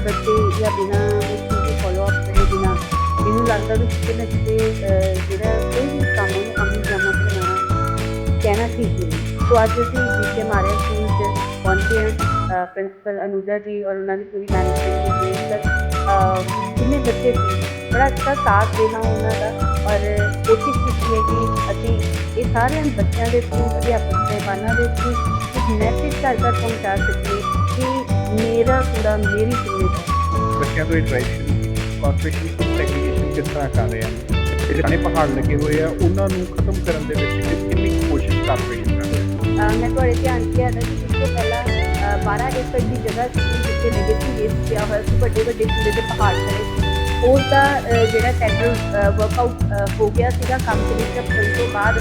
ਬੱਚੇ ਜਾਂ ਬਿਨਾਂ ਉਸ ਫੋਲੋ ਅਪ ਕਰੇ ਬਿਨਾਂ, ਮੈਨੂੰ ਲੱਗਦਾ ਵੀ ਕਿਤੇ ਨਾ ਕਿਤੇ ਜਿਹੜਾ ਕੋਈ ਵੀ ਕੰਮ ਨੂੰ ਅਮਲ ਜਾਮਾ ਬਣਾਉਣਾ ਕਹਿਣਾ ਠੀਕ ਨਹੀਂ। ਸੋ ਅੱਜ ਅਸੀਂ ਬੀਕੇ ਮਾਰਿਆ ਸਕੂਲ 'ਚ ਪਹੁੰਚੇ ਹਾਂ ਪ੍ਰਿੰਸੀਪਲ ਅਨੁਜਾ ਜੀ ਔਰ ਉਹਨਾਂ ਦੀ ਪੂਰੀ ਮੈਨੇਜਮੈਂਟ ਦੀ ਟੀਮ ਜਿੰਨੇ ਬੱਚੇ ਬੜਾ ਅੱਛਾ ਸਾਥ ਦੇਣਾ ਉਹਨਾਂ ਦਾ ਔਰ ਕੋਸ਼ਿਸ਼ ਕੀਤੀ ਹੈ ਕਿ ਅਸੀਂ ਇਹ ਸਾਰਿਆਂ ਬੱਚਿਆਂ ਦੇ ਥਰੂ ਅਧਿਆਪਕ ਸਹਿਬਾਨਾਂ ਦੇ ਥਰੂ ਇੱਕ ਮੈਸੇਜ ਘਰ ਘਰ ਪਹੁੰਚਾ ਸਕੀਏ ਕਿ ਮੇਰਾ ਕੂੜਾ ਮੇਰੀ ਜ਼ਿੰਮੇਵਾਰੀ ਬੱਚਿਆਂ ਤੋਂ ਕਾਰਪੋਰੇਸ਼ਨ ਤੋਂ ਸੈਗਰੀਗੇਸ਼ਨ ਕਿਸ ਤਰ੍ਹਾਂ ਕਰ ਰਹੇ ਆ। ਜਿਹੜੇ ਪੁਰਾਣੇ ਪਹਾੜ ਲੱਗੇ ਹੋਏ ਆ ਉਹਨਾਂ ਨੂੰ ਖਤਮ ਕਰਨ ਦੇ ਵਿੱਚ ਕਿੰਨੀ ਕੋਸ਼ਿਸ਼ ਕਰ ਰਹੀ ਹੈ ਮੈਂ ਤੁਹਾਡੇ ਧਿਆਨ ਲਿਆਦਾ ਕਿ ਇਸ ਤੋਂ ਪਹਿਲਾਂ ਅਹ 12 ਏਕੜ ਦੀ ਜਗ੍ਹਾ ਸੀ ਜਿੱਥੇ ਲੈਗੇਸੀ ਵੇਸਟ ਪਿਆ ਹੋਇਆ ਸੀ ਵੱਡੇ ਵੱਡੇ ਕੂੜੇ ਦੇ ਪਹਾੜ ਖੜੇ ਉਸ ਦਾ ਜਿਹੜਾ ਟੈਂਡਰ ਵਰਕਆਊਟ ਹੋ ਗਿਆ ਸੀਗਾ ਕੰਮ ਫਿਨਿਸ਼ ਕਰਨ ਤੋਂ ਬਾਅਦ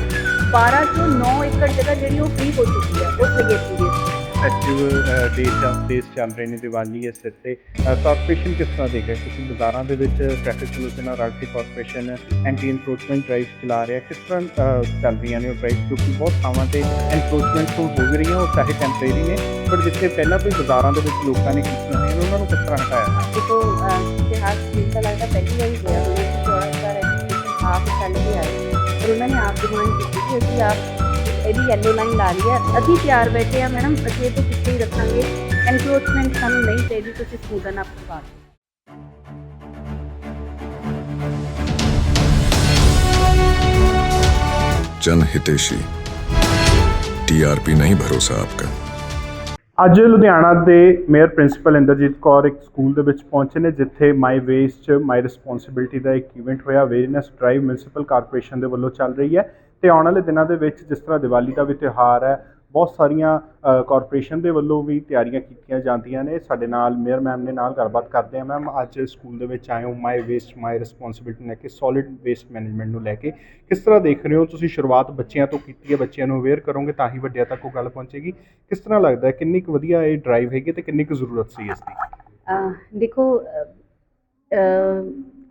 12 ਤੋਂ 9 ਏਕੜ ਜਗ੍ਹਾ ਜਿਹੜੀ ਉਹ ਫ੍ਰੀ ਹੋ ਚੁੱਕੀ ਹੈ ਉਸ ਲੈਗੇਸੀ ਵੇਸਟ ਫੈਸਟੀਵਲ ਦੇਸ਼ ਦੇਸ਼ ਚੱਲ ਰਹੇ ਨੇ ਦੀਵਾਲੀ ਇਸ ਸਿਰ ਤੇ। ਕਾਰਪੋਰੇਸ਼ਨ ਕਿਸ ਤਰ੍ਹਾਂ ਦੇਖ ਰਿਹਾ? ਤੁਸੀਂ ਬਾਜ਼ਾਰਾਂ ਦੇ ਵਿੱਚ ਟ੍ਰੈਫਿਕ ਪੁਲਿਸ ਨਾਲ ਰਲ ਕੇ ਕਾਰਪੋਰੇਸ਼ਨ ਐਂਟੀ ਇਨਕਰੋਚਮੈਂਟ ਡਰਾਈਵ ਚਲਾ ਰਿਹਾ। ਕਿਸ ਤਰ੍ਹਾਂ ਚੱਲ ਰਹੀਆਂ ਨੇ ਉਹ ਡਰਾਈਵ ਕਿਉਂਕਿ ਬਹੁਤ ਥਾਵਾਂ ਤੇ ਇਨਕਰੋਚਮੈਂਟ ਤੋਂ ਹੋ ਰਹੀਆਂ, ਉਹ ਚਾਹੇ ਟੈਂਪਰੇਰੀ ਨੇ। ਪਰ ਜਿੱਥੇ ਪਹਿਲਾਂ ਵੀ ਬਾਜ਼ਾਰਾਂ ਦੇ ਵਿੱਚ ਲੋਕਾਂ ਨੇ ਕੀਤੀਆਂ ਨੇ, ਉਹਨਾਂ ਨੂੰ ਕਿਸ ਤਰ੍ਹਾਂ ਹਟਾਇਆ? ਦੇਖੋ ਇਤਿਹਾਸ ਵਿੱਚ ਤਾਂ ਲੱਗਦਾ ਪਹਿਲੀ ਵਾਰੀ ਹੋਇਆ। ਹੋਣਾ ਕਿ ਦਾ ਐਜੂਕੇਸ਼ਨ ਆਪ ਚੱਲ ਕੇ ਆਏ। ਉਹਨਾਂ ਨੇ ਆਪ ਡਿਮਾਂਡ ਕੀਤੀ ਕਿ ਅਸੀਂ ਆਪ ਇਹਦੀ ਯੈਲੋ ਲਾਈਨ ਲਾ ਲਈ ਹੈ ਅਸੀਂ ਤਿਆਰ ਬੈਠੇ ਆ ਮੈਡਮ ਅਸੀਂ ਇਹ ਤੋਂ ਪਿੱਛੇ ਹੀ ਰੱਖਾਂਗੇ ਐਨਕਰੋਚਮੈਂਟ ਸਾਨੂੰ ਨਹੀਂ ਚਾਹੀਦੀ ਤੁਸੀਂ ਸਕੂਲ ਨਾ ਕਰਵਾ ਦਿਓ जन हितेशी टीआरपी नहीं भरोसा आपका ਅੱਜ ਲੁਧਿਆਣਾ ਦੇ ਮੇਅਰ ਪ੍ਰਿੰਸੀਪਲ ਇੰਦਰਜੀਤ ਕੌਰ ਇੱਕ ਸਕੂਲ ਦੇ ਵਿੱਚ ਪਹੁੰਚੇ ਨੇ ਜਿੱਥੇ ਮਾਈ ਵੇਸਟ ਮਾਈ ਰਿਸਪੌਂਸਿਬਿਲਟੀ ਦਾ ਇੱਕ ਇਵੈਂਟ ਹੋਇਆ ਅਵੇਅਰਨੈਸ ਡਰਾਈਵ ਮਿਊਨਿਸਪਲ ਕਾਰਪੋਰੇਸ਼ਨ ਦੇ ਵੱਲੋਂ ਚੱਲ ਰਹੀ ਹੈ ਤੇ ਆਉਣ ਵਾਲੇ ਦਿਨਾਂ ਦੇ ਵਿੱਚ ਜਿਸ ਤਰ੍ਹਾਂ ਦੀਵਾਲੀ ਦਾ ਵੀ ਤਿਉਹਾਰ ਹੈ ਬਹੁਤ ਸਾਰੀਆਂ ਅ, ਕਾਰਪੋਰੇਸ਼ਨ ਦੇ ਵੱਲੋਂ ਵੀ ਤਿਆਰੀਆਂ ਕੀਤੀਆਂ ਜਾਂਦੀਆਂ ਨੇ। ਸਾਡੇ ਨਾਲ ਮੇਅਰ ਮੈਮ ਨੇ ਨਾਲ ਗੱਲਬਾਤ ਕਰਦੇ ਆ ਮੈਮ ਅੱਜ ਸਕੂਲ ਦੇ ਵਿੱਚ ਆਏ ਹੋ ਮਾਈ ਵੇਸਟ ਮਾਈ ਰਿਸਪੌਂਸਿਬਿਲਟੀ ਲੈ ਕੇ ਸੋਲਿਡ ਵੇਸਟ ਮੈਨੇਜਮੈਂਟ ਨੂੰ ਲੈ ਕੇ। ਕਿਸ ਤਰ੍ਹਾਂ ਦੇਖ ਰਹੇ ਹੋ ਤੁਸੀਂ ਸ਼ੁਰੂਆਤ ਬੱਚਿਆਂ ਤੋਂ ਕੀਤੀ ਹੈ? ਬੱਚਿਆਂ ਨੂੰ ਅਵੇਅਰ ਕਰੋਗੇ ਤਾਂ ਹੀ ਵੱਡਿਆਂ ਤੱਕ ਉਹ ਗੱਲ ਪਹੁੰਚੇਗੀ। ਕਿਸ ਤਰ੍ਹਾਂ ਲੱਗਦਾ ਹੈ? ਕਿੰਨੀ ਕੁ ਵਧੀਆ ਇਹ ਡਰਾਈਵ ਹੈਗੀ ਤੇ ਕਿੰਨੀ ਕੁ ਜ਼ਰੂਰਤ ਸੀ ਇਸ ਦੀ? ਦੇਖੋ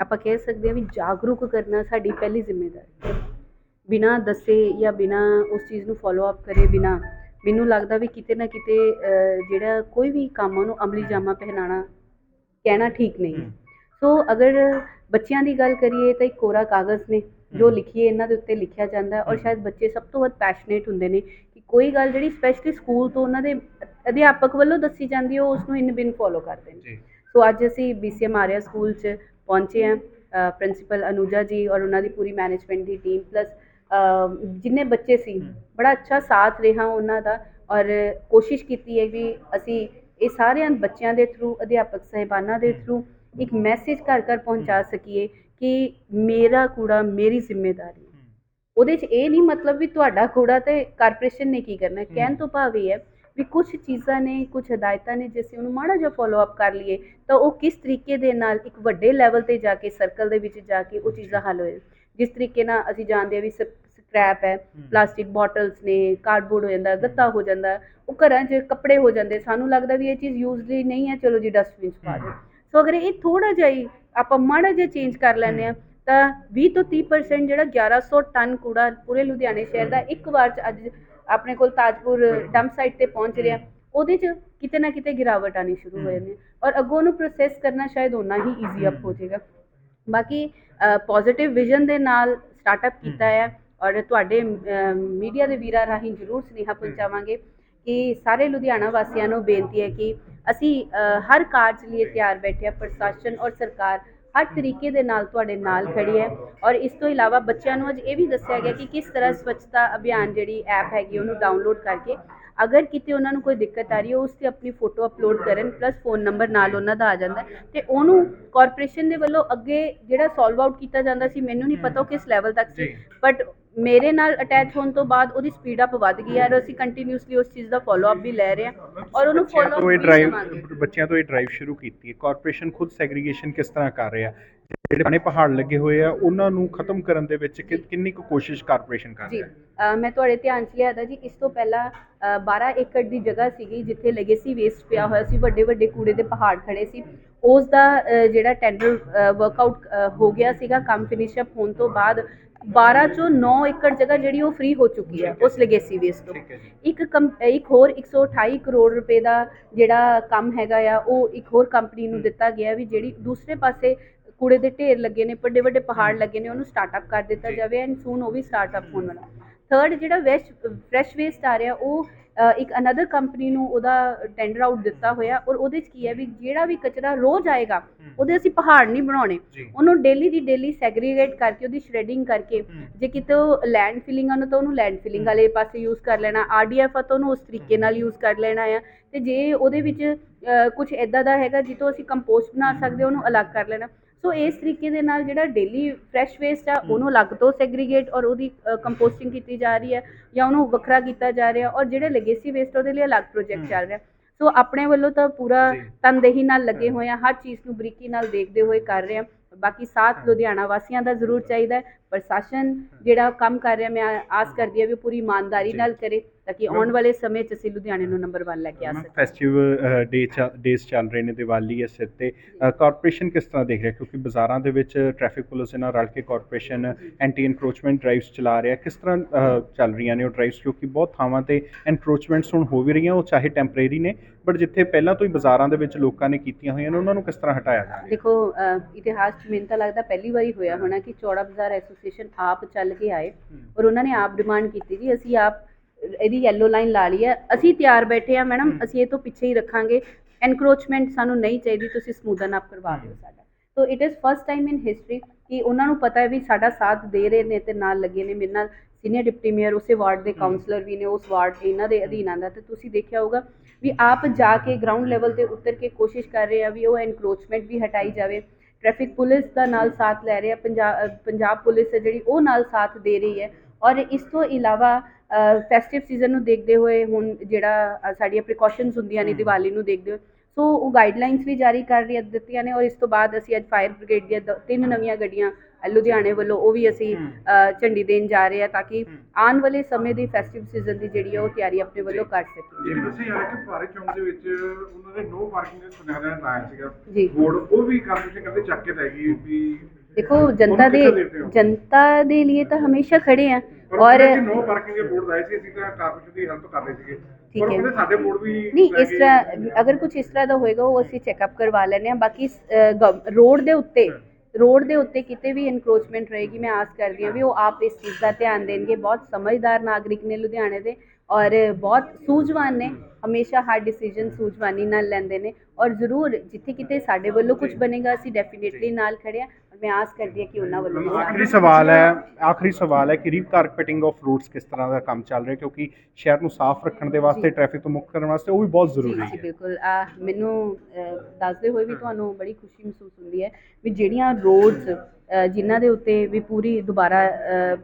ਆਪਾਂ ਕਹਿ ਸਕਦੇ ਹਾਂ ਵੀ ਜਾਗਰੂਕ ਕਰਨਾ ਸਾਡੀ ਪਹਿਲੀ ਜ਼ਿੰਮੇਵਾਰੀ ਹੈ। ਬਿਨਾਂ ਦੱਸੇ ਜਾਂ ਬਿਨਾਂ ਉਸ ਚੀਜ਼ ਨੂੰ ਫੋਲੋ ਅਪ ਕਰੇ ਬਿਨਾਂ ਮੈਨੂੰ ਲੱਗਦਾ ਵੀ ਕਿਤੇ ਨਾ ਕਿਤੇ ਜਿਹੜਾ ਕੋਈ ਵੀ ਕੰਮ ਉਹਨੂੰ ਅਮਲੀ ਜਾਮਾ ਪਹਿਨਾਣਾ ਕਹਿਣਾ ਠੀਕ ਨਹੀਂ। ਹੈ ਸੋ ਅਗਰ ਬੱਚਿਆਂ ਦੀ ਗੱਲ ਕਰੀਏ ਤਾਂ ਇੱਕ ਕੋਰਾ ਕਾਗਜ਼ ਨੇ ਜੋ। ਲਿਖੀਏ ਇਹਨਾਂ ਦੇ ਉੱਤੇ ਲਿਖਿਆ ਜਾਂਦਾ ਔਰ। ਸ਼ਾਇਦ ਬੱਚੇ ਸਭ ਤੋਂ ਵੱਧ ਪੈਸ਼ਨੇਟ ਹੁੰਦੇ ਨੇ ਕਿ ਕੋਈ ਗੱਲ ਜਿਹੜੀ ਸਪੈਸ਼ਲੀ ਸਕੂਲ ਤੋਂ ਉਹਨਾਂ ਦੇ ਅਧਿਆਪਕ ਵੱਲੋਂ ਦੱਸੀ ਜਾਂਦੀ ਹੈ ਉਹ ਉਸ ਨੂੰ ਇਨ ਬਿਨ ਫੋਲੋ ਕਰਦੇ ਨੇ। ਸੋ ਅੱਜ ਅਸੀਂ ਬੀਸੀਐਮ ਆਰਿਆ ਸਕੂਲ 'ਚ ਪਹੁੰਚੇ ਹਾਂ ਪ੍ਰਿੰਸੀਪਲ ਅਨੁਜਾ ਜੀ ਔਰ ਉਹਨਾਂ ਦੀ ਪੂਰੀ ਮੈਨੇਜਮੈਂਟ ਦੀ ਟੀਮ ਪਲਸ ਜਿੰਨੇ ਬੱਚੇ ਸੀ। ਬੜਾ ਅੱਛਾ ਸਾਥ ਰਿਹਾ ਉਹਨਾਂ ਦਾ ਔਰ ਕੋਸ਼ਿਸ਼ ਕੀਤੀ ਹੈ ਵੀ ਅਸੀਂ ਇਹ ਸਾਰਿਆਂ ਬੱਚਿਆਂ ਦੇ ਥਰੂ ਅਧਿਆਪਕ ਸਹਿਬਾਨਾਂ ਦੇ। ਥਰੂ ਇੱਕ ਮੈਸੇਜ ਘਰ ਘਰ ਪਹੁੰਚਾ ਸਕੀਏ ਕਿ ਮੇਰਾ ਕੂੜਾ ਮੇਰੀ ਜ਼ਿੰਮੇਵਾਰੀ ਹੈ ਉਹਦੇ 'ਚ ਇਹ ਨਹੀਂ ਮਤਲਬ ਵੀ ਤੁਹਾਡਾ ਕੂੜਾ ਤੇ ਕਾਰਪੋਰੇਸ਼ਨ ਨੇ ਕੀ ਕਰਨਾ ਹੈ। ਕਹਿਣ ਤੋਂ ਭਾਵ ਇਹ ਹੈ ਵੀ ਕੁਝ ਚੀਜ਼ਾਂ ਨੇ ਕੁਝ ਹਦਾਇਤਾਂ ਨੇ ਜੇ ਅਸੀਂ ਉਹਨੂੰ ਮਾੜਾ ਜਿਹਾ ਫੋਲੋ ਅਪ ਕਰ ਲਈਏ ਤਾਂ ਉਹ ਕਿਸ ਤਰੀਕੇ ਦੇ ਨਾਲ ਇੱਕ ਵੱਡੇ ਲੈਵਲ ਤੇ ਜਾ ਕੇ ਸਰਕਲ ਦੇ ਵਿੱਚ ਜਾ ਕੇ ਉਹ ਚੀਜ਼ਾਂ ਹੱਲ ਹੋਏ ਜਿਸ ਤਰੀਕੇ ਨਾਲ ਅਸੀਂ ਜਾਣਦੇ ਹਾਂ ਵੀ ਸਕ੍ਰੈਪ ਹੈ ਪਲਾਸਟਿਕ ਬੋਟਲਸ ਨੇ ਕਾਰਡਬੋਰਡ ਹੋ ਜਾਂਦਾ ਗੱਤਾ ਹੋ। ਜਾਂਦਾ ਉਹ ਘਰਾਂ 'ਚ ਕੱਪੜੇ ਹੋ ਜਾਂਦੇ ਸਾਨੂੰ ਲੱਗਦਾ ਵੀ ਇਹ ਚੀਜ਼ ਯੂਜ਼ਲੀ ਨਹੀਂ ਹੈ ਚਲੋ ਜੀ ਡਸਟਬਿਨ 'ਚ ਪਾ ਦਿਓ। ਸੋ ਅਗਰ ਇਹ ਥੋੜਾ ਜਿਹਾ ਹੀ ਆਪਾਂ ਮਾੜਾ ਜਿਹਾ ਚੇਂਜ ਕਰ ਲੈਂਦੇ ਆ ਤਾਂ 20 ਤੋਂ 30% ਜਿਹੜਾ 1100 ਟਨ ਕੂੜਾ ਪੂਰੇ ਲੁਧਿਆਣੇ ਸ਼ਹਿਰ ਦਾ ਇੱਕ ਵਾਰ ਚ ਅੱਜ ਆਪਣੇ ਕੋਲ ਤਾਜਪੁਰ ਡੰਪ ਸਾਈਟ ਤੇ ਪਹੁੰਚ ਰਿਹਾ ਉਹਦੇ 'ਚ ਕਿਤੇ ਨਾ ਕਿਤੇ ਗਿਰਾਵਟ ਆਣੀ ਸ਼ੁਰੂ ਹੋ ਜਾਂਦੀ ਹੈ ਔਰ ਅੱਗੋਂ ਉਹਨੂੰ ਪ੍ਰੋਸੈਸ ਕਰਨਾ ਸ਼ਾਇਦ ਓਨਾ ਹੀ ਈਜ਼ੀ ਅਪ ਹੋ ਜਾਏਗਾ। ਬਾਕੀ ਪੋਜ਼ਿਟਿਵ ਵਿਜ਼ਨ ਦੇ ਨਾਲ ਸਟਾਰਟਅਪ ਕੀਤਾ ਹੈ ਔਰ ਤੁਹਾਡੇ ਮੀਡੀਆ ਦੇ ਵੀਰਾਂ ਰਾਹੀਂ ਜ਼ਰੂਰ ਸੁਨੇਹਾ ਪਹੁੰਚਾਵਾਂਗੇ ਕਿ ਸਾਰੇ ਲੁਧਿਆਣਾ ਵਾਸੀਆਂ ਨੂੰ ਬੇਨਤੀ ਹੈ ਕਿ ਅਸੀਂ ਹਰ ਕਾਰਜ ਲਈ ਤਿਆਰ ਬੈਠੇ ਹਾਂ ਪ੍ਰਸ਼ਾਸਨ ਔਰ ਸਰਕਾਰ ਹਰ ਤਰੀਕੇ ਦੇ ਨਾਲ ਤੁਹਾਡੇ ਨਾਲ ਖੜੀ ਹੈ। ਔਰ ਇਸ ਤੋਂ ਇਲਾਵਾ ਬੱਚਿਆਂ ਨੂੰ ਅੱਜ ਇਹ ਵੀ ਦੱਸਿਆ ਗਿਆ ਕਿ ਕਿਸ ਤਰ੍ਹਾਂ ਸਵੱਛਤਾ ਅਭਿਆਨ ਜਿਹੜੀ ਐਪ ਹੈਗੀ ਉਹਨੂੰ ਡਾਊਨਲੋਡ ਕਰਕੇ ਅਗਰ ਕਿਤੇ ਉਹਨਾਂ ਨੂੰ ਕੋਈ ਦਿੱਕਤ ਆ ਰਹੀ ਹੈ ਉਸ ਤੇ ਆਪਣੀ ਫੋਟੋ ਅਪਲੋਡ ਕਰਨ ਪਲੱਸ ਫੋਨ ਨੰਬਰ ਨਾਲ ਉਹਨਾਂ ਦਾ ਆ ਜਾਂਦਾ ਤੇ ਉਹਨੂੰ ਕਾਰਪੋਰੇਸ਼ਨ ਦੇ ਵੱਲੋਂ ਅੱਗੇ ਜਿਹੜਾ ਸੋਲਵ ਆਊਟ ਕੀਤਾ ਜਾਂਦਾ ਸੀ ਮੈਨੂੰ ਨਹੀਂ ਪਤਾ ਉਹ ਕਿਸ ਲੈਵਲ ਤੱਕ ਸੀ। ਬਟ ਮੇਰੇ ਨਾਲ ਅਟੈਚ ਹੋਣ ਤੋਂ ਬਾਅਦ ਉਹਦੀ ਸਪੀਡ ਅਪ ਵੱਧ ਗਈ ਹੈ ਔਰ ਅਸੀਂ ਕੰਟੀਨਿਊਸਲੀ ਉਸ ਚੀਜ਼ ਦਾ ਫੋਲੋ ਅਪ ਵੀ ਲੈ ਰਹੇ ਹਾਂ ਔਰ ਉਹਨੂੰ ਫੋਲੋ ਤੋਂ ਇਹ ਅਪ ਡਰਾਈਵ ਬੱਚਿਆਂ ਤੋਂ ਇਹ ਡਰਾਈਵ ਸ਼ੁਰੂ ਕੀਤੀ ਹੈ। ਕਾਰਪੋਰੇਸ਼ਨ ਖੁਦ ਸੈਗਰੀਗੇਸ਼ਨ ਕਿਸ ਤਰ੍ਹਾਂ ਕਰ ਰਿਹਾ? ਜਿਹੜੇ ਪੁਰਾਣੇ ਪਹਾੜ ਲੱਗੇ ਹੋਏ ਆ ਉਹਨਾਂ ਨੂੰ ਖਤਮ ਕਰਨ ਦੇ ਵਿੱਚ ਕਿੰਨੀ ਕੁ ਕੋਸ਼ਿਸ਼ ਕਾਰਪੋਰੇਸ਼ਨ ਕਰ ਰਿਹਾ ਹੈ? ਮੈਂ ਤੁਹਾਡੇ ਧਿਆਨ 'ਚ ਲਿਆਦਾ ਜੀ ਇਸ ਤੋਂ ਪਹਿਲਾਂ ਅ, 12 ਏਕੜ ਦੀ ਜਗ੍ਹਾ ਸੀਗੀ ਜਿੱਥੇ ਲੈਗੇਸੀ ਵੇਸਟ ਪਿਆ ਹੋਇਆ ਸੀ। ਵੱਡੇ ਵੱਡੇ ਕੂੜੇ ਦੇ ਪਹਾੜ ਖੜੇ ਸੀ। ਉਸ ਦਾ ਜਿਹੜਾ ਟੈਂਡਰ ਵਰਕਆਊਟ ਹੋ ਗਿਆ ਸੀਗਾ ਕੰਮ ਫਿਨਿਸ਼ ਅਪ ਹੋਣ ਤੋਂ ਬਾਅਦ 12 ਚੋਂ 9 ਏਕੜ ਜਗ੍ਹਾ ਜਿਹੜੀ ਉਹ ਫ੍ਰੀ ਹੋ ਚੁੱਕੀ ਹੈ ਉਸ ਲੈਗੇਸੀ ਵੇਸਟ ਤੋਂ। ਇੱਕ ਇੱਕ ਹੋਰ 128 ਕਰੋੜ ਰੁਪਏ ਦਾ ਜਿਹੜਾ ਕੰਮ ਹੈਗਾ ਆ ਉਹ ਇੱਕ ਹੋਰ ਕੰਪਨੀ ਨੂੰ ਦਿੱਤਾ ਗਿਆ ਵੀ ਜਿਹੜੀ ਦੂਸਰੇ ਪਾਸੇ ਕੂੜੇ ਦੇ ਢੇਰ ਲੱਗੇ ਨੇ ਵੱਡੇ ਵੱਡੇ ਪਹਾੜ ਲੱਗੇ ਨੇ ਉਹਨੂੰ ਸਟਾਰਟਅਪ ਕਰ ਦਿੱਤਾ ਜਾਵੇ ਐਂਡ ਸੂਨ ਉਹ ਵੀ ਸਟਾਰਟਅਪ ਹੋਣ ਵਾਲਾ। ਥਰਡ ਜਿਹੜਾ ਵੈਸਟ ਫਰੈਸ਼ ਵੇਸਟ ਆ ਰਿਹਾ ਉਹ ਇੱਕ ਅਨਦਰ ਕੰਪਨੀ ਨੂੰ ਉਹਦਾ ਟੈਂਡਰ ਆਊਟ ਦਿੱਤਾ ਹੋਇਆ ਔਰ ਉਹਦੇ 'ਚ ਕੀ ਹੈ ਵੀ ਜਿਹੜਾ ਵੀ ਕਚਰਾ ਰੋਜ਼ ਆਏਗਾ ਉਹਦੇ ਅਸੀਂ ਪਹਾੜ ਨਹੀਂ ਬਣਾਉਣੇ। ਉਹਨੂੰ ਡੇਲੀ ਦੀ ਡੇਲੀ ਸੈਗਰੀਗੇਟ ਕਰਕੇ ਉਹਦੀ ਸ਼੍ਰੈਡਿੰਗ ਕਰਕੇ। ਜੇ ਕਿਤੇ ਲੈਂਡ ਫਿਲਿੰਗ ਆ ਨੂੰ ਤਾਂ ਉਹਨੂੰ ਲੈਂਡ ਫਿਲਿੰਗ ਵਾਲੇ ਪਾਸੇ ਯੂਜ਼ ਕਰ ਲੈਣਾ ਆਰਡੀਐਫ ਆ ਤਾਂ ਉਹਨੂੰ ਉਸ ਤਰੀਕੇ ਨਾਲ ਯੂਜ਼ ਕਰ ਲੈਣਾ ਆ। ਤੇ ਜੇ ਉਹਦੇ ਵਿੱਚ ਕੁਝ ਐਦਾਂ ਦਾ ਹੈਗਾ ਜਿੱਤੋਂ ਅਸੀਂ ਕੰਪੋਸਟ ਬਣਾ ਸਕਦੇ ਉਹਨੂੰ ਅਲੱਗ ਕਰ ਲੈਣਾ। ਸੋ ਇਸ ਤਰੀਕੇ ਦੇ ਨਾਲ ਜਿਹੜਾ ਡੇਲੀ ਫਰੈਸ਼ ਵੇਸਟ ਆ ਉਹਨੂੰ ਅਲੱਗ ਤੋਂ ਸੈਗਰੀਗੇਟ ਔਰ ਉਹਦੀ ਕੰਪੋਸਟਿੰਗ ਕੀਤੀ ਜਾ ਰਹੀ ਹੈ ਜਾਂ ਉਹਨੂੰ ਵੱਖਰਾ ਕੀਤਾ ਜਾ ਰਿਹਾ ਔਰ ਜਿਹੜੇ ਲੈਗੇਸੀ ਵੇਸਟ ਉਹਦੇ ਲਈ ਅਲੱਗ ਪ੍ਰੋਜੈਕਟ ਚੱਲ ਰਿਹਾ। ਸੋ ਆਪਣੇ ਵੱਲੋਂ ਤਾਂ ਪੂਰਾ। ਤਨਦੇਹੀ ਨਾਲ ਲੱਗੇ ਹੋਏ ਆ ਹਰ ਚੀਜ਼ ਨੂੰ ਬਰੀਕੀ ਨਾਲ ਦੇਖਦੇ ਹੋਏ ਕਰ ਰਹੇ ਆ। ਬਾਕੀ ਸਾਥ ਲੁਧਿਆਣਾ ਵਾਸੀਆਂ ਦਾ ਜ਼ਰੂਰ ਚਾਹੀਦਾ ਹੈ। ਪ੍ਰਸ਼ਾਸਨ ਜਿਹੜਾ ਕੰਮ ਕਰ ਰਿਹਾ ਮੈਂ ਆਸ ਕਰਦੀ ਹਾਂ ਵੀ ਉਹ ਪੂਰੀ ਇਮਾਨਦਾਰੀ। ਨਾਲ ਕਰੇ ਤਾਂ ਕਿ ਆਉਣ ਵਾਲੇ ਸਮੇਂ 'ਚ ਅਸੀਂ ਲੁਧਿਆਣੇ ਨੂੰ ਨੰਬਰ 1 ਲੈ ਕੇ ਆ ਸਕੀਏ। ਫੈਸਟੀਵ ਡੇ ਡੇਜ਼ ਚੱਲ ਰਹੇ ਨੇ ਦੀਵਾਲੀ ਸਿਰ ਤੇ। ਕਾਰਪੋਰੇਸ਼ਨ ਕਿਸ ਤਰ੍ਹਾਂ ਦੇਖ ਰਿਹਾ? ਕਿਉਂਕਿ ਬਾਜ਼ਾਰਾਂ ਦੇ ਵਿੱਚ ਟ੍ਰੈਫਿਕ ਪੁਲਿਸ ਨਾਲ ਰਲ ਕੇ ਕਾਰਪੋਰੇਸ਼ਨ ਐਂਟੀ ਇਨਕਰੋਚਮੈਂਟ ਡਰਾਈਵਸ ਚਲਾ ਰਿਹਾ। ਕਿਸ ਤਰ੍ਹਾਂ ਚੱਲ ਰਹੀਆਂ ਨੇ ਉਹ ਡਰਾਈਵਸ ਕਿਉਂਕਿ ਬਹੁਤ ਥਾਵਾਂ ਤੇ ਇਨਕਰੋਚਮੈਂਟਸ ਹੁਣ ਹੋ ਵੀ ਰਹੀਆਂ ਉਹ ਚਾਹੇ ਟੈਂਪਰੇਰੀ ਨੇ ਬਟ ਜਿੱਥੇ ਪਹਿਲਾਂ ਤੋਂ ਹੀ ਬਾਜ਼ਾਰਾਂ ਦੇ ਵਿੱਚ ਲੋਕਾਂ ਨੇ ਕੀਤੀਆਂ ਹੋਈਆਂ ਨੇ ਉਹਨਾਂ ਨੂੰ ਕਿਸ ਤਰ੍ਹਾਂ ਹਟਾਇਆ ਜਾ ਰਿਹਾ? ਦੇਖੋ ਇਤਿਹਾਸ 'ਚ ਮੈਨੂੰ ਤਾਂ ਲੱਗਦਾ ਪਹਿਲੀ ਵਾਰੀ ਹੋਇਆ ਹੋਣਾ ਕਿ ਚੌੜਾ ਬਾਜ਼ਾਰ ਐਸੋਸੀਏਸ਼ਨ ਆਪ ਚੱਲ ਕੇ ਆਏ ਔਰ ਉਹਨਾਂ ਨੇ ਆਪ ਡਿਮਾਂਡ ਕੀਤੀ ਜੀ ਅਸੀਂ ਆਪ ਇਹਦੀ ਯੈਲੋ ਲਾਈਨ ਲਾ ਲਈ ਹੈ। ਅਸੀਂ ਤਿਆਰ ਬੈਠੇ ਆ ਮੈਡਮ। ਅਸੀਂ ਇਹ ਤੋਂ ਪਿੱਛੇ ਹੀ ਰੱਖਾਂਗੇ। ਐਨਕਰੋਚਮੈਂਟ ਸਾਨੂੰ ਨਹੀਂ ਚਾਹੀਦੀ ਤੁਸੀਂ ਸਮੂਦਨ ਅਪ ਕਰਵਾ ਦਿਓ ਸਾਡਾ। So it is first time in history ਕਿ ਉਹਨਾਂ ਨੂੰ ਪਤਾ ਹੈ ਵੀ ਸਾਡਾ ਸਾਥ ਦੇ ਰਹੇ ਨੇ ਤੇ ਨਾਲ ਲੱਗੇ ਨੇ। ਮੇਰੇ ਨਾਲ ਸੀਨੀਅਰ ਡਿਪਟੀ ਮੇਅਰ ਉਸੇ ਵਾਰਡ ਦੇ ਕਾਉਂਸਲਰ ਵੀ ਨੇ ਉਸ ਵਾਰਡ ਇਹਨਾਂ ਦੇ ਅਧੀਨ ਆਉਂਦਾ ਤੇ ਤੁਸੀਂ ਦੇਖਿਆ ਹੋਊਗਾ ਵੀ ਆਪ ਜਾ ਕੇ ਗਰਾਊਂਡ ਲੈਵਲ ਤੇ ਉਤਰ ਕੇ ਕੋਸ਼ਿਸ਼ ਕਰ ਰਹੇ ਆ ਵੀ ਉਹ ਐਨਕਰੋਚਮੈਂਟ ਵੀ ਹਟਾਈ ਜਾਵੇ। ਟ੍ਰੈਫਿਕ ਪੁਲਿਸ ਦਾ ਨਾਲ ਸਾਥ ਲੈ ਰਹੇ ਆ ਪੰਜਾਬ ਪੰਜਾਬ ਪੁਲਿਸ ਹੈ ਜਿਹੜੀ ਉਹ ਨਾਲ ਸਾਥ ਦੇ ਰਹੀ ਹੈ ਔਰ ਇਸ ਤੋਂ ਇਲਾਵਾ ਫੈਸਟਿਵ ਸੀਜ਼ਨ ਨੂੰ ਦੇਖਦੇ ਹੋਏ ਹੁਣ ਜਿਹੜਾ ਸਾਡੀਆਂ ਪ੍ਰੀਕਾਸ਼ਨਸ ਹੁੰਦੀਆਂ ਨੇ। ਦੀਵਾਲੀ ਨੂੰ ਦੇਖਦੇ ਹੋਏ ਸੋ ਉਹ ਗਾਈਡਲਾਈਨਸ ਵੀ ਜਾਰੀ ਕਰ ਰਹੀ ਦਿੱਤੀਆਂ ਨੇ ਔਰ ਇਸ ਤੋਂ ਬਾਅਦ ਅਸੀਂ ਅੱਜ ਫਾਇਰ ਬ੍ਰਿਗੇਡ ਦੀਆਂ ਦ- ਤਿੰਨ ਨਵੀਆਂ ਗੱਡੀਆਂ ਲੁਧਿਆਣੇ ਵੱਲੋਂ ਉਹ ਵੀ ਅਸੀਂ ਝੰਡੀ ਦੇਣ ਜਾ ਰਹੇ ਆ ਤਾਂ ਕਿ। ਆਉਣ ਵਾਲੇ ਸਮੇਂ ਦੀ ਫੈਸਟਿਵ ਸੀਜ਼ਨ ਦੀ ਜਿਹੜੀ ਉਹ ਤਿਆਰੀ ਆਪਣੇ ਵੱਲੋਂ ਕਰ ਸਕੀਏ। ਜੀ ਤੁਸੀਂ ਆ ਕਿ ਭਾਰੇ ਚੌਂਕ ਦੇ ਵਿੱਚ ਉਹਨਾਂ ਨੇ ਨੋ ਪਾਰਕਿੰਗ ਦੇ ਸੁਨੇਹਾ ਲਾਇਆ ਸੀਗਾ ਜੀ। ਬੋਰਡ ਉਹ ਵੀ ਕਾਰਪੋਰੇਸ਼ਨ ਕਹਿੰਦੇ ਚੱਕ ਕੇ ਲੈ ਗਈ ਵੀ ਦੇਖੋ ਜਨਤਾ ਦੇ? ਜਨਤਾ ਦੇ ਲਈ ਤਾਂ ਹਮੇਸ਼ਾ ਖੜੇ ਆ ਔਰ ਨੋ ਪਾਰਕਿੰਗ ਦੇ ਬੋਰਡ ਆਏ ਸੀ ਅਸੀਂ ਤਾਂ ਕਾਰਪੋਰੇਸ਼ਨ ਦੀ ਹੈਲਪ ਕਰ ਰਹੇ ਸੀਗੇ। ਠੀਕ ਹੈ। ਸਾਡੇ ਬੋਰਡ ਵੀ ਨਹੀਂ ਇਸ ਤਰ੍ਹਾਂ ਅਗਰ ਕੁਝ ਇਸ ਤਰ੍ਹਾਂ ਦਾ ਹੋਏਗਾ ਉਹ ਅਸੀਂ ਚੈੱਕਅਪ ਕਰਵਾ ਲੈਂਦੇ ਹਾਂ। ਬਾਕੀ ਰੋਡ ਦੇ ਉੱਤੇ ਰੋਡ ਦੇ ਉੱਤੇ ਕਿਤੇ ਵੀ ਇਨਕਰੋਚਮੈਂਟ ਰਹੇਗੀ ਮੈਂ ਆਸ ਕਰਦੀ ਹਾਂ ਵੀ ਉਹ ਆਪ ਇਸ ਚੀਜ਼ ਦਾ ਧਿਆਨ ਦੇਣਗੇ। ਬਹੁਤ ਸਮਝਦਾਰ ਨਾਗਰਿਕ ਨੇ ਲੁਧਿਆਣੇ ਦੇ ਔਰ ਬਹੁਤ ਸੂਝਵਾਨ ਨੇ। ਹਮੇਸ਼ਾ ਹਰ ਡਿਸੀਜਨ ਸੂਝਵਾਨੀ ਨਾਲ ਲੈਂਦੇ ਨੇ। ਔਰ ਜ਼ਰੂਰ ਜਿੱਥੇ ਕਿਤੇ ਸਾਡੇ ਵੱਲੋਂ ਕੁਝ ਬਣੇਗਾ ਅਸੀਂ ਡੈਫੀਨੇਟਲੀ ਨਾਲ ਖੜੇ ਔਰ ਮੈਂ ਆਸ ਕਰਦੀ ਹਾਂ ਕਿ ਉਹਨਾਂ ਵੱਲੋਂ ਆਖਰੀ ਸਵਾਲ ਹੈ ਆਖਰੀ ਸਵਾਲ ਹੈ ਕਿ ਰੀਕਾਰਪੇਟਿੰਗ ਆਫ ਰੋਡਸ ਕਿਸ ਤਰ੍ਹਾਂ ਦਾ ਕੰਮ ਚੱਲ ਰਿਹਾ ਕਿਉਂਕਿ ਸ਼ਹਿਰ ਨੂੰ ਸਾਫ਼ ਰੱਖਣ ਦੇ ਵਾਸਤੇ। ਟ੍ਰੈਫਿਕ ਤੋਂ ਮੁਕਤ ਕਰਨ ਵਾਸਤੇ ਉਹ ਵੀ ਬਹੁਤ ਜ਼ਰੂਰੀ ਹੈ। ਬਿਲਕੁਲ। ਆ ਮੈਨੂੰ ਦੱਸਦੇ ਹੋਏ ਵੀ ਤੁਹਾਨੂੰ ਬੜੀ ਖੁਸ਼ੀ ਮਹਿਸੂਸ ਹੁੰਦੀ ਹੈ ਵੀ ਜਿਹੜੀਆਂ ਰੋਡਸ ਜਿਨ੍ਹਾਂ ਦੇ ਉੱਤੇ ਵੀ ਪੂਰੀ ਦੁਬਾਰਾ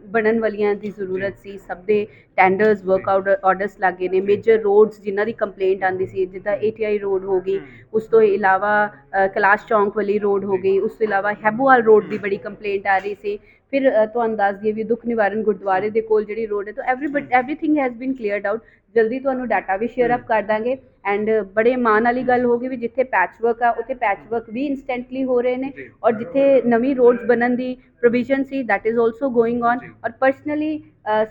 ਬਣਨ ਵਾਲੀਆਂ ਦੀ ਜ਼ਰੂਰਤ ਸੀ ਸਭ ਦੇ ਟੈਂਡਰਸ ਵਰਕ ਆਊਟ ਆਰਡਰਸ ਲੱਗੇ ਨੇ ਮੇਜਰ ਰੋਡਸ ਜਿਨ੍ਹਾਂ ਦੀ ਕੰਪਲੇਂਟ ਆਂਦੀ ਸੀ ਜਿੱਦਾਂ ਏਟੀਆਈ ਰੋਡ ਹੋ ਗਈ ਉਸ ਤੋਂ ਇਲਾਵਾ ਕੈਲਾਸ਼ ਚੌਂਕ ਵਾਲੀ ਰੋਡ ਹੋ ਗਈ ਉਸ ਤੋਂ ਇਲਾਵਾ ਹੈਬੋਵਾਲ ਰੋਡ ਦੀ ਬੜੀ ਕੰਪਲੇਂਟ ਆ ਰਹੀ ਸੀ ਫਿਰ ਤੁਹਾਨੂੰ ਦੱਸ ਦਈਏ ਵੀ ਦੁੱਖ ਨਿਵਾਰਨ ਗੁਰਦੁਆਰੇ ਦੇ ਕੋਲ ਜਿਹੜੀ ਰੋਡ ਹੈ ਤਾਂ every everything has been cleared out ਜਲਦੀ ਤੁਹਾਨੂੰ ਡਾਟਾ ਵੀ ਸ਼ੇਅਰ ਅਪ ਕਰ ਦਾਂਗੇ ਐਂਡ ਬੜੇ ਮਾਣ ਵਾਲੀ ਗੱਲ ਹੋਗੀ ਵੀ ਜਿੱਥੇ ਪੈਚ ਵਰਕ ਆ ਉੱਥੇ ਪੈਚ ਵਰਕ ਵੀ ਇਨਸਟੈਂਟਲੀ ਹੋ ਰਹੇ ਨੇ। ਔਰ ਜਿੱਥੇ ਨਵੀਂ ਰੋਡਸ ਬਣਨ ਦੀ ਪ੍ਰੋਵੀਜ਼ਨ ਸੀ that is also going on ਜੀ। ਔਰ ਪਰਸਨਲੀ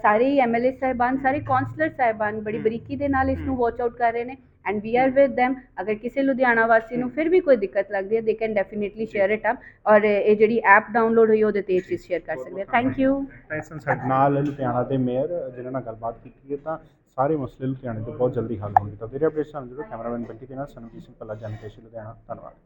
ਸਾਰੇ ਐਮਐਲਏ ਸਾਹਿਬਾਨ ਸਾਰੇ ਕਾਉਂਸਲਰ ਸਾਹਿਬਾਨ ਬੜੀ। ਬਰੀਕੀ ਦੇ ਨਾਲ ਇਸ ਨੂੰ। ਵਾਚ ਆਊਟ ਕਰ ਰਹੇ ਨੇ and we are with them. ਅਗਰ ਕਿਸੇ ਲੁਧਿਆਣਾ ਵਾਸੀ ਨੂੰ ਫਿਰ ਵੀ ਕੋਈ ਦਿੱਕਤ ਲੱਗਦੀ ਹੈ they can definitely share it up ਔਰ ਇਹ ਜਿਹੜੀ ਐਪ ਡਾਊਨਲੋਡ ਹੋਈ ਉਹਦੇ ਤੇ ਇਹ ਚੀਜ਼ ਸ਼ੇਅਰ ਕਰ ਸਕਦੇ ਥੈਂਕ ਯੂ ਟੈਂਸ਼ਨ ਸਾਡੇ ਨਾਲ ਲੁਧਿਆਣਾ ਦੇ ਮੇਅਰ ਜਿਨ੍ਹਾਂ ਨਾਲ ਗੱਲਬਾਤ ਕੀਤੀ ਹੈ ਤਾਂ ਸਾਰੇ ਮਸਲੇ ਲੁਧਿਆਣੇ ਦੇ ਬਹੁਤ ਜਲਦੀ ਹੱਲ ਹੋਣਗੇ। ਤਾਂ ਵੀਰੇ ਅਪਡੇਟ ਸਾਨੂੰ ਜਦੋਂ ਕੈਮਰਾਮੈਨ ਬੰਟੀ ਦੇ ਨਾਲ ਸਨਮਜੀਤ ਸਿੰਘ ਪੱਲਾ ਜਾਣਕਾਰੀ ਲੁਧਿਆਣਾ ਧੰਨਵਾਦ।